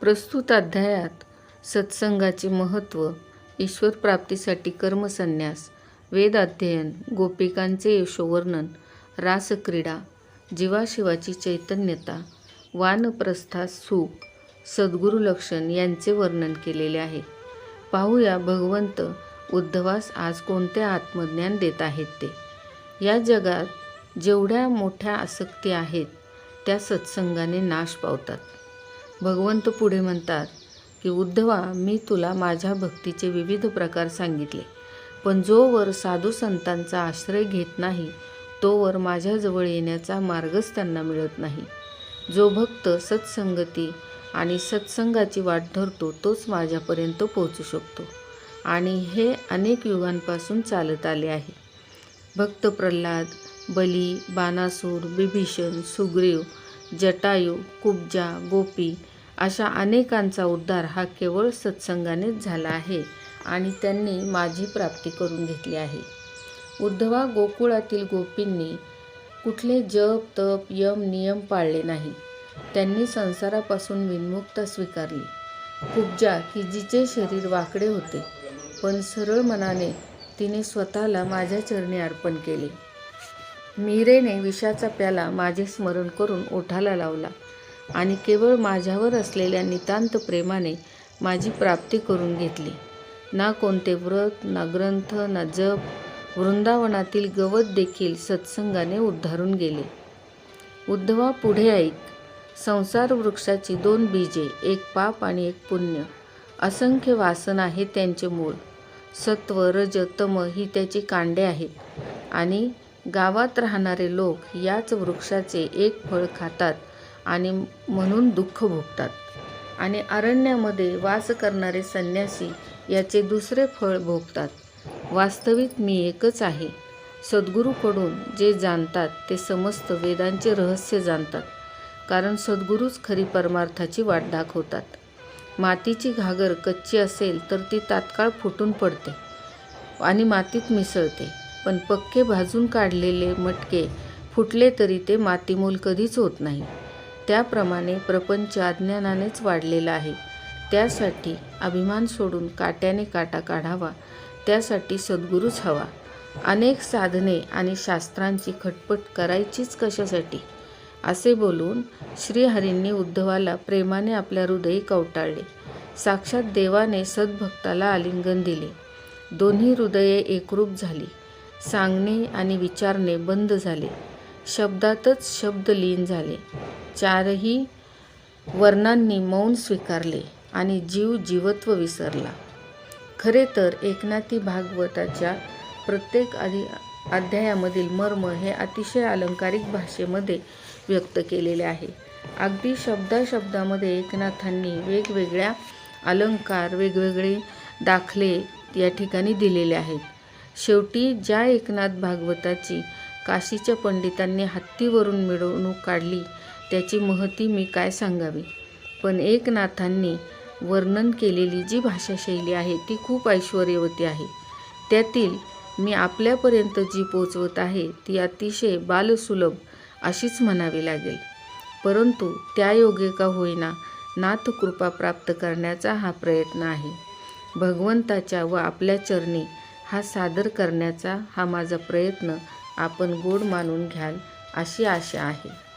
प्रस्तुत अध्यायात सत्संगाचे महत्त्व ईश्वर प्राप्तीसाठी कर्मसन्यास वेद अध्ययन गोपिकांचे यशोवर्णन रासक्रीडा जीवाशिवाची चैतन्यता वानप्रस्थास सुख सद्गुरु लक्षण यांचे वर्णन केलेले आहे. पाहूया भगवंत उद्धवास आज कोणते आत्मज्ञान देत आहेत ते. या जगात जेवढ्या मोठ्या आसक्ती आहेत त्या सत्संगाने नाश पावतात. भगवंत पुढे म्हणतात की उद्धवा मी तुला माझ्या भक्तीचे विविध प्रकार सांगितले. पण जोवर साधू संतांचा आश्रय घेत नाही तोवर माझ्याजवळ येण्याचा मार्गच त्यांना मिळत नाही. जो भक्त सत्संगती आणि सत्संगाची वाट धरतो तोच माझ्यापर्यंत पोहोचू शकतो. आणि हे अनेक युगांपासून चालत आले आहे. भक्त प्रल्हाद बली बानासूर बिभीषण सुग्रीव जटायू कुब्जा गोपी अशा अनेकांचा उद्धार हा केवळ सत्संगानेच झाला आहे आणि त्यांनी माझी प्राप्ती करून घेतली आहे. उद्धवा गोकुळातील गोपींनी कुठले जप तप यम नियम पाळले नाही. त्यांनी संसारापासून विनमुक्त स्वीकारली. कुब्जा की जिचे शरीर वाकडे होते पण सरळ मनाने तिने स्वतःला माझ्या चरणी अर्पण केले. मीरेने विषाचा प्याला माझे स्मरण करून ओठाला लावला आणि केवळ माझ्यावर असलेल्या नितांत प्रेमाने माझी प्राप्ती करून घेतली. ना कोणते व्रत ना ग्रंथ ना जप वृंदावनातील गवत देखील सत्संगाने उद्धारून गेले. उद्धवा पुढे ऐक. संसार वृक्षाची दोन बीजे एक पाप आणि एक पुण्य. असंख्य वासन आहे त्यांचे मूळ. सत्व रज तम ही त्याची कांडे आहेत. आणि गावात राहणारे लोक याच वृक्षाचे एक फळ खातात आणि म्हणून दुःख भोगतात. आणि अरण्यामध्ये वास करणारे संन्यासी याचे दुसरे फळ भोगतात. वास्तविक मी एकच आहे. सद्गुरूकडून जे जाणतात ते समस्त वेदांचे रहस्य जाणतात. कारण सद्गुरूच खरी परमार्थाची वाट दाखवतात. मातीची घागर कच्ची असेल तर ती तात्काळ फुटून पडते आणि मातीत मिसळते. पण पक्के भाजून काढलेले मटके फुटले तरी ते मातीमोल कधीच होत नाही. त्याप्रमाणे प्रपंच अज्ञानानेच वाढलेला आहे. त्यासाठी अभिमान सोडून काट्याने काटा काढावा त्यासाठी सद्गुरूच हवा. अनेक साधने आणि शास्त्रांची खटपट करायचीच कशासाठी? असे बोलून श्रीहरींनी उद्धवाला प्रेमाने आपल्या हृदयी कवटाळले. साक्षात देवाने सद्भक्ताला आलिंगन दिले. दोन्ही हृदये एकरूप झाली. सांगणे आणि विचारणे बंद झाले. शब्दातच शब्द लीन झाले. चारही वर्णांनी मौन स्वीकारले आणि जीव जीवत्व विसरला. खरे तर एकनाथी भागवताच्या प्रत्येक आधी अध्यायामधील मर्म हे अतिशय अलंकारिक भाषेमध्ये व्यक्त केलेले आहे. अगदी शब्दाशब्दामध्ये एकनाथांनी वेगवेगळ्या अलंकार वेगवेगळे दाखले या ठिकाणी दिलेले आहेत. शेवटी ज्या एकनाथ भागवताची काशीच्या पंडितांनी हत्तीवरून मिरवणूक काढली त्याची महती मी काय सांगावी? पण एकनाथांनी वर्णन केलेली जी भाषाशैली आहे ती खूप ऐश्वर्यवती आहे. त्यातील मी आपल्यापर्यंत जी पोचवत आहे ती अतिशय बालसुलभ अशीच म्हणावी लागेल. परंतु त्या योगे का होईना नाथकृपा प्राप्त करण्याचा हा प्रयत्न आहे. भगवंताच्या व आपल्या चरणी हा सादर करण्याचा हा माझा प्रयत्न आपण गोड मानून घ्याल अशी आशा आहे.